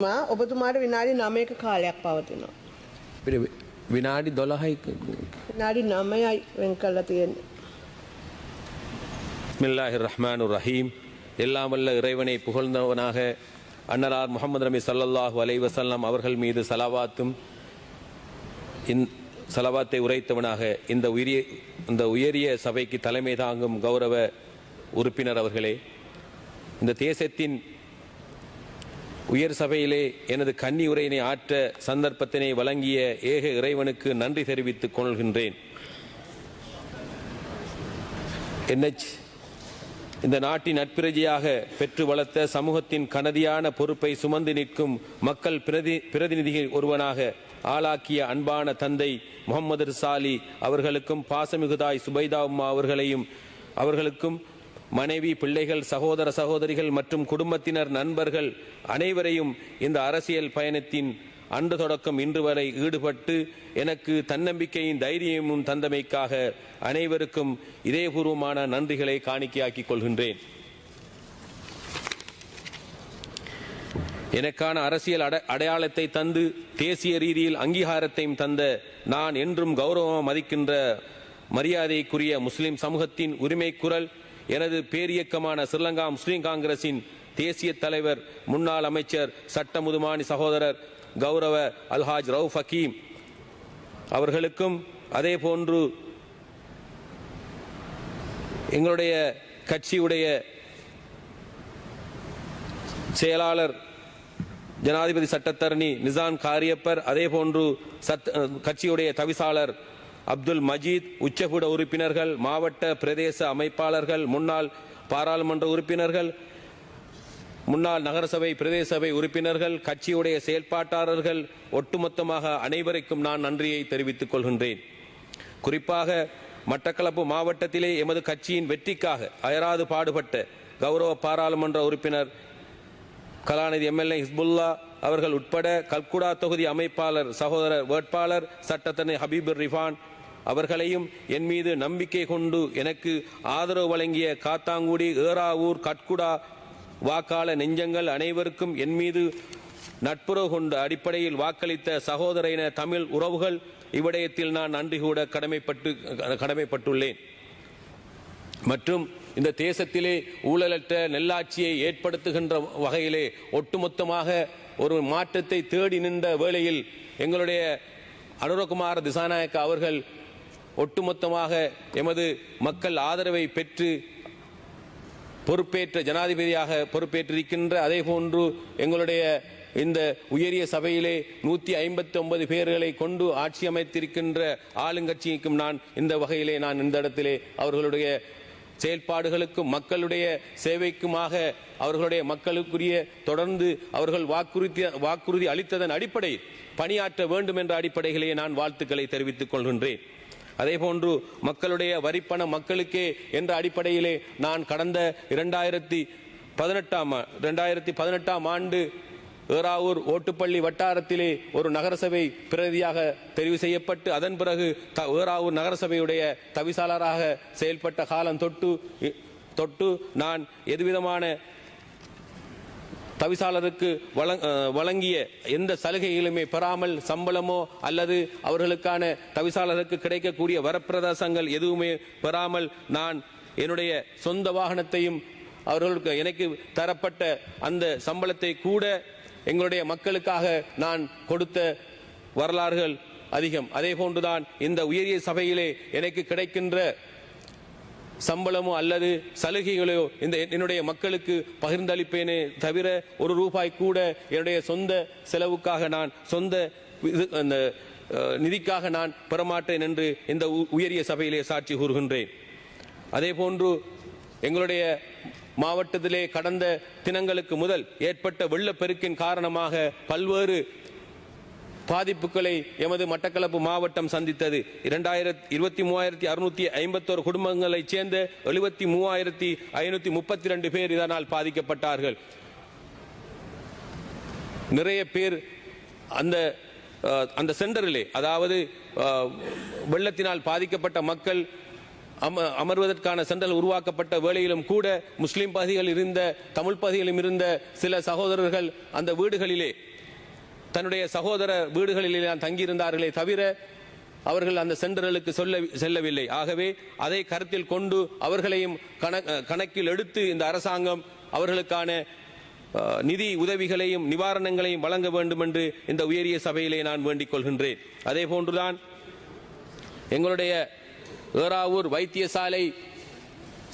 මා ඔබතුමාට විනාඩි නමයක කාලයක් පවතිනවා. අපිට විනාඩි දොළහයි විනාඩි නමයයි වෙන් කල්ලා තියෙන්නේ. பிஸ்மில்லாஹி ரஹ்மான் ரஹீம் எல்லாம் வல்ல இறைவனை புகழ்ந்தவனாக அன்னலார் முகமது நபி ஸல்லல்லாஹு அலைஹி வஸல்லம் அவர்கள் மீது சலவாத்தும் இந் சலவாத்தை உரைத்தவனாக இந்த உயரிய இந்த உயரிய சபைக்கு தலைமை தாங்கும் கௌரவ உறுப்பினர் அவர்களே இந்த தேசத்தின் உயர் சபையிலே எனது கன்னி உரையினை ஆற்ற சந்தர்ப்பத்தினை வழங்கிய ஏக இறைவனுக்கு நன்றி தெரிவித்துக் கொள்கின்றேன். என்எச் இந்த நாட்டின் நட்பிரஜையாக பெற்று வளர்த்த சமூகத்தின் கனதியான பொறுப்பை சுமந்து நிற்கும் மக்கள் பிரதி பிரதிநிதிகள் ஒருவனாக ஆளாக்கிய அன்பான தந்தை முகமது சாலி அவர்களுக்கும் பாசமிகுதாய் சுபைதா உம்மா அவர்களையும் அவர்களுக்கும் மனைவி பிள்ளைகள் சகோதர சகோதரிகள் மற்றும் குடும்பத்தினர் நண்பர்கள் அனைவரையும் இந்த அரசியல் பயணத்தின் அன்று தொடக்கம் இன்று வரை ஈடுபட்டு எனக்கு தன்னம்பிக்கையின் தைரியமும் தந்தமைக்காக அனைவருக்கும் இதயபூர்வமான நன்றிகளை காணிக்கையாக்கிக் கொள்கின்றேன். எனக்கான அரசியல் அட அடையாளத்தை தந்து தேசிய ரீதியில் அங்கீகாரத்தையும் தந்த நான் என்றும் கௌரவம் மதிக்கின்ற மரியாதைக்குரிய முஸ்லிம் சமூகத்தின் உரிமை குரல் எனது பேரியக்கமான ஸ்ரீலங்கா முஸ்லீம் காங்கிரசின் தேசிய தலைவர் முன்னாள் அமைச்சர் சட்ட முதுமானி சகோதரர் கௌரவ அல்ஹாஜ் ரவுஃப் ஹக்கீம் அவர்களுக்கும் அதே போன்று எங்களுடைய கட்சியுடைய செயலாளர் ஜனாதிபதி சட்டத்தரணி நிசான் காரியப்பர் அதே போன்று சத் கட்சியுடைய தவிசாளர் அப்துல் மஜீத் உச்சகுட உறுப்பினர்கள் மாவட்ட பிரதேச அமைப்பாளர்கள் முன்னாள் பாராளுமன்ற உறுப்பினர்கள் முன்னாள் நகரசபை பிரதேச சபை உறுப்பினர்கள் கட்சியுடைய செயல்பாட்டாளர்கள் ஒட்டுமொத்தமாக அனைவருக்கும் நான் நன்றியை தெரிவித்துக் கொள்கின்றேன். குறிப்பாக மட்டக்களப்பு மாவட்டத்திலே எமது கட்சியின் வெற்றிக்காக அயராது பாடுபட்ட கௌரவ பாராளுமன்ற உறுப்பினர் கலாநிதி எம்எல்ஏ ஹிஸ்புல்லா அவர்கள் உட்பட கல்குடா தொகுதி அமைப்பாளர் சகோதரர் வேட்பாளர் சட்டத்தனை ஹபீபுர் ரிஃபான் அவர்களையும் என் மீது நம்பிக்கை கொண்டு எனக்கு ஆதரவு வழங்கிய காத்தாங்குடி ஏறாவூர் கட்குடா வாக்காள நெஞ்சங்கள் அனைவருக்கும் என் மீது நட்புறவு கொண்ட அடிப்படையில் வாக்களித்த சகோதர இன தமிழ் உறவுகள் இவ்விடயத்தில் நான் நன்றி கூட கடமைப்பட்டு கடமைப்பட்டுள்ளேன். மற்றும் இந்த தேசத்திலே ஊழலற்ற நெல்லாட்சியை ஏற்படுத்துகின்ற வகையிலே ஒட்டுமொத்தமாக ஒரு மாற்றத்தை தேடி நின்ற வேளையில் எங்களுடைய அனுரகுமார திசாநாயக்க அவர்கள் ஒட்டுமொத்தமாக எமது மக்கள் ஆதரவை பெற்று பொறுப்பேற்ற ஜனாதிபதியாக பொறுப்பேற்றிருக்கின்ற அதே போன்று எங்களுடைய இந்த உயரிய சபையிலே நூற்றி ஐம்பத்தி ஒன்பது பேர்களை கொண்டு ஆட்சி அமைத்திருக்கின்ற ஆளுங்கட்சிக்கும் நான் இந்த வகையிலே நான் இந்த இடத்திலே அவர்களுடைய செயல்பாடுகளுக்கும் மக்களுடைய சேவைக்குமாக அவர்களுடைய மக்களுக்குரிய தொடர்ந்து அவர்கள் வாக்குறுதி வாக்குறுதி அளித்ததன் அடிப்படையில் பணியாற்ற வேண்டும் என்ற அடிப்படையிலே நான் வாழ்த்துக்களை தெரிவித்துக் கொள்கின்றேன். அதேபோன்று மக்களுடைய வரிப்பண மக்களுக்கே என்ற அடிப்படையிலே நான் கடந்த இரண்டாயிரத்தி பதினெட்டாம் இரண்டாயிரத்தி பதினெட்டாம் ஆண்டு ஏறாவூர் ஓட்டுப்பள்ளி வட்டாரத்திலே ஒரு நகரசபை பிரதியாக தெரிவு செய்யப்பட்டு அதன் பிறகு த- ஏறாவூர் நகரசபையுடைய தவிசாளராக செயல்பட்ட காலம் தொட்டு தொட்டு நான் எதுவிதமான தவிசாளருக்கு வழங்- வழங்கிய எந்த சலுகைகளுமே பெறாமல் சம்பளமோ அல்லது அவர்களுக்கான தவிசாளருக்கு கிடைக்கக்கூடிய வரப்பிரதாசங்கள் எதுவுமே பெறாமல் நான் என்னுடைய சொந்த வாகனத்தையும் அவர்களுக்கு எனக்கு தரப்பட்ட அந்த சம்பளத்தை கூட எங்களுடைய மக்களுக்காக நான் கொடுத்த வரலாறுகள் அதிகம். அதே போன்றுதான் இந்த உயரிய சபையிலே எனக்கு கிடைக்கின்ற சம்பளமோ அல்லது சலுகைகளையோ இந்த என்னுடைய மக்களுக்கு பகிர்ந்தளிப்பேனே தவிர ஒரு ரூபாய் கூட என்னுடைய சொந்த செலவுக்காக நான் சொந்த இது அந்த நிதிக்காக நான் பெறமாட்டேன் என்று இந்த உ- உயரிய சபையிலே சாட்சி கூறுகின்றேன். அதே போன்று எங்களுடைய மாவட்டத்திலே கடந்த தினங்களுக்கு முதல் ஏற்பட்ட வெள்ளப்பெருக்கின் காரணமாக பல்வேறு பாதிப்புகளை எமது மட்டக்களப்பு மாவட்டம் சந்தித்தது. இரண்டாயிரத்தி இருபத்தி மூவாயிரத்தி அறுநூத்தி ஐம்பத்தோரு குடும்பங்களைச் சேர்ந்த எழுபத்தி மூவாயிரத்தி ஐநூத்தி முப்பத்தி ரெண்டு பேர் இதனால் பாதிக்கப்பட்டார்கள். நிறைய பேர் அந்த அந்த சென்டரிலே அதாவது வெள்ளத்தினால் பாதிக்கப்பட்ட மக்கள் அமர்வதற்கான சென்றல் உருவாக்கப்பட்ட வேளையிலும் கூட முஸ்லிம் பகுதிகள் இருந்த தமிழ் பகுதியிலும் இருந்த சில சகோதரர்கள் அந்த வீடுகளிலே தன்னுடைய சகோதர வீடுகளிலே தான் தங்கியிருந்தார்களே தவிர அவர்கள் அந்த சென்டர்களுக்கு சொல்ல செல்லவில்லை. ஆகவே அதை கருத்தில் கொண்டு அவர்களையும் கணக்கில் எடுத்து இந்த அரசாங்கம் அவர்களுக்கான நிதி உதவிகளையும் நிவாரணங்களையும் வழங்க வேண்டும் என்று இந்த உயரிய சபையிலே நான் வேண்டிக் கொள்கின்றேன். அதே போன்றுதான் எங்களுடைய ஏறாவூர் வைத்தியசாலை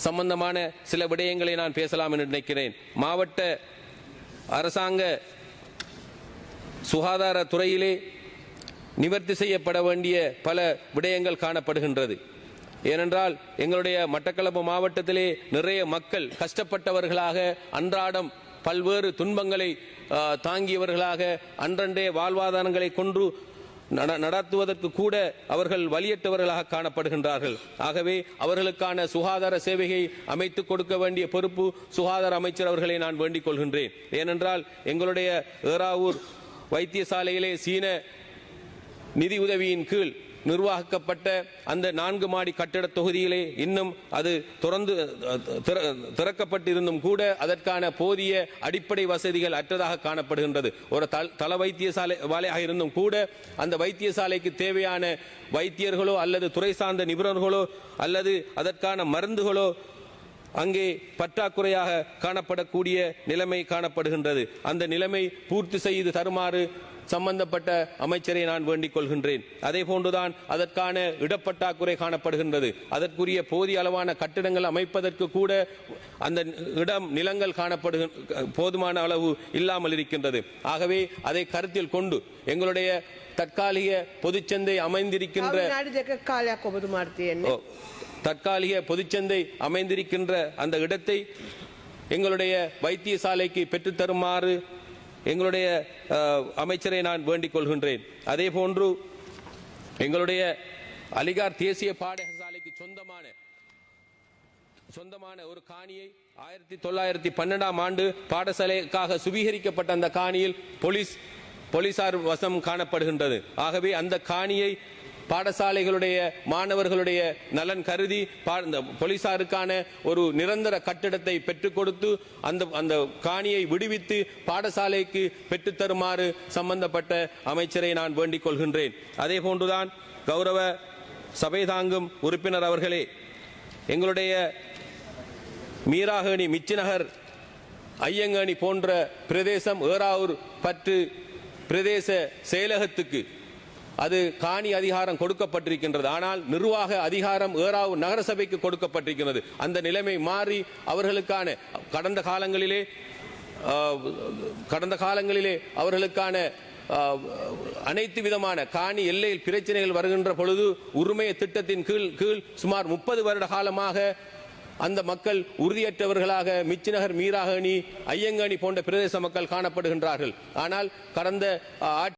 சம்பந்தமான சில விடயங்களை நான் பேசலாம் என்று நினைக்கிறேன். மாவட்ட அரசாங்க சுகாதார துறையிலே நிவர்த்தி செய்யப்பட வேண்டிய பல விடயங்கள் காணப்படுகின்றது. ஏனென்றால் எங்களுடைய மட்டக்களப்பு மாவட்டத்திலே நிறைய மக்கள் கஷ்டப்பட்டவர்களாக அன்றாடம் பல்வேறு துன்பங்களை தாங்கியவர்களாக அன்றன்றே வாழ்வாதாரங்களை கொன்று நடத்துவதற்கு கூட அவர்கள் வலியற்றவர்களாக காணப்படுகின்றார்கள். ஆகவே அவர்களுக்கான சுகாதார சேவையை அமைத்து கொடுக்க வேண்டிய பொறுப்பு சுகாதார அமைச்சர் அவர்களை நான் வேண்டிக் கொள்கின்றேன். ஏனென்றால் எங்களுடைய ஏறாவூர் வைத்தியசாலையிலே சீன நிதி உதவியின் கீழ் நிர்வாகிக்கப்பட்ட அந்த நான்கு மாடி கட்டிட தொகுதியிலே இன்னும் அது திறந்து திற- திறக்கப்பட்டிருந்தும் கூட அதற்கான போதிய அடிப்படை வசதிகள் அற்றதாக காணப்படுகின்றது. ஒரு தல்- தள வைத்தியசாலை வாலையாக இருந்தும் கூட அந்த வைத்தியசாலைக்கு தேவையான வைத்தியர்களோ அல்லது துறை சார்ந்த நிபுணர்களோ அல்லது அதற்கான மருந்துகளோ அங்கே பற்றாக்குறையாக காணப்படக்கூடிய நிலைமை காணப்படுகின்றது. அந்த நிலைமை பூர்த்தி செய்து தருமாறு சம்பந்தப்பட்ட அமைச்சரை நான் வேண்டிக் கொள்கின்றேன். அதே போன்றுதான் அதற்கான இடப்பற்றாக்குறை காணப்படுகின்றது. அதற்குரிய போதிய அளவான கட்டிடங்கள் அமைப்பதற்கு கூட அந்த இடம் நிலங்கள் காணப்படுகின்ற போதுமான அளவு இல்லாமல் இருக்கின்றது. ஆகவே அதை கருத்தில் கொண்டு எங்களுடைய தற்காலிக பொதுச்சந்தை அமைந்திருக்கின்ற தற்காலிக பொதுச்சந்தை அமைந்திருக்கின்ற அந்த இடத்தை எங்களுடைய வைத்தியசாலைக்கு பெற்றுத்தருமாறு எங்களுடைய அமைச்சரை நான் வேண்டிக் கொள்கின்றேன். அதே போன்று எங்களுடைய அலிகார் தேசிய பாடசாலைக்கு சொந்தமான சொந்தமான ஒரு காணியை ஆயிரத்தி தொள்ளாயிரத்தி பன்னெண்டாம் ஆண்டு பாடசாலைக்காக சுவீகரிக்கப்பட்ட அந்த காணியில் போலீஸ் போலீசார் வசம் காணப்படுகின்றது. ஆகவே அந்த காணியை பாடசாலைகளுடைய மாணவர்களுடைய நலன் கருதி போலீசாருக்கான ஒரு நிரந்தர கட்டிடத்தை பெற்றுக் கொடுத்து அந்த அந்த காணியை விடுவித்து பாடசாலைக்கு பெற்றுத்தருமாறு சம்பந்தப்பட்ட அமைச்சரை நான் வேண்டிக் கொள்கின்றேன். அதே போன்றுதான் கௌரவ சபை தாங்கும் உறுப்பினர் அவர்களே எங்களுடைய மீராகணி மிச்சிநகர் ஐயங்கணி போன்ற பிரதேசம் ஏறாவூர் பற்று பிரதேச செயலகத்துக்கு அது காணி அதிகாரம் கொடுக்கப்பட்டிருக்கின்றது. ஆனால் நிர்வாக அதிகாரம் ஏறாவூர் நகரசபைக்கு கொடுக்கப்பட்டிருக்கிறது அந்த நிலைமை மாறி அவர்களுக்கான கடந்த காலங்களிலே கடந்த காலங்களிலே அவர்களுக்கான அனைத்து விதமான காணி எல்லையில் பிரச்சனைகள் வருகின்ற பொழுது உரிமைய திட்டத்தின் கீழ் கீழ் சுமார் முப்பது வருட காலமாக அந்த மக்கள் உறுதியற்றவர்களாக மிச்சிநகர் மீராகணி ஐயங்கணி போன்ற பிரதேச மக்கள் காணப்படுகின்றார்கள். ஆனால் கடந்த ஆட்சி